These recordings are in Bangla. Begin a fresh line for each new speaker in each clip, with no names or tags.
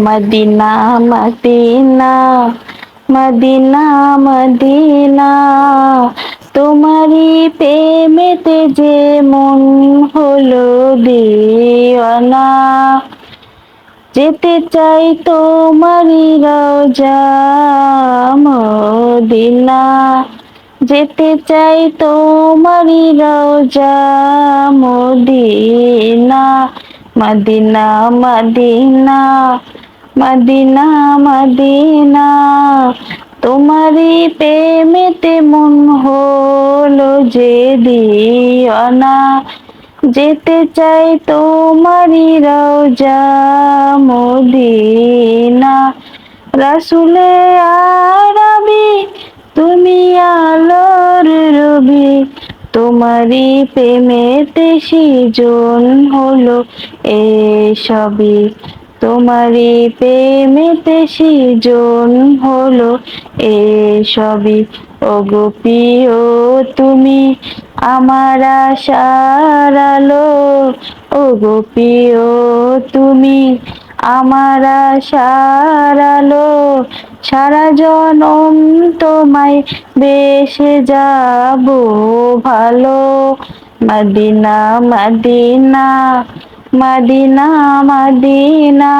Medina Medina Medina Medina. তোমারি প্রেমেতে যে মন হলো দিওয়ানা। যেতে চাই তোমারি রওজা মদিনা। যেতে চাই তোমারি রওজা Medina. Medina Medina. Medina Medina তোমারি প্রেমেতে মন হলো যে দিওয়ানা। যেতে চাই তোমারি রওজা মদিনা। রাসুলে আরবি, তুমি আলোর রবি। তোমারি প্রেমেতে সৃজন হলো এ সবই তোমারি প্রেমেতে সৃজন হলো এ সবই। ও গোপীয় তুমি আমার আশার আলো। ও গোপীয় তুমি আমার আশার আলো। সারা জনম তোমায় বেশে যাব ভালো। Medina Medina Medina Medina.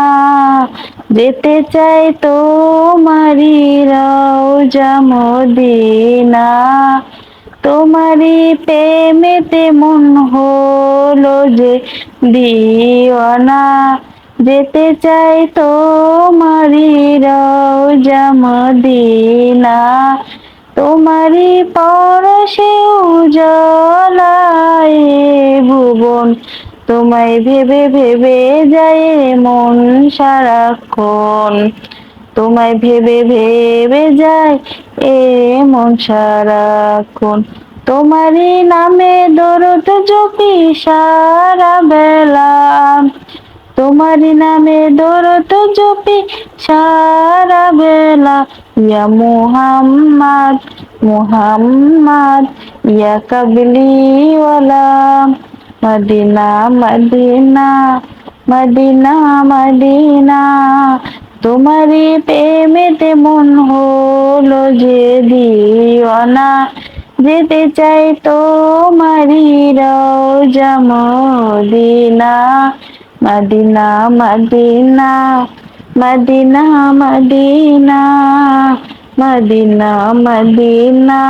যেতে চাই তোমারি রওজা মদিনা। তোমারি প্রেমেতে মন হলো যে দিওয়ানা। যেতে চাই তোমারি রওজা মদিনা। তোমারি পরশে উজলায় ভুবন তোমায় ভেবে ভেবে যায় মন সারাক্ষণ। তোমায় ভেবে ভেবে যায় এ মন সারাক্ষণ। তোমারই নামে দরদ জপি সারা বেলা। তোমারই নামে দরদ জপি সারা বেলা। ইয়া মুহাম্মদ মুহাম্মদ, ইয়া কাবলিওয়ালা। Medina Medina Medina Medina. তোমারি প্রেমেতে মন হলো যে দিওয়ানা। যেতে চাই তোমারি রওজা Medina. Medina Medina Medina Medina. Medina Medina.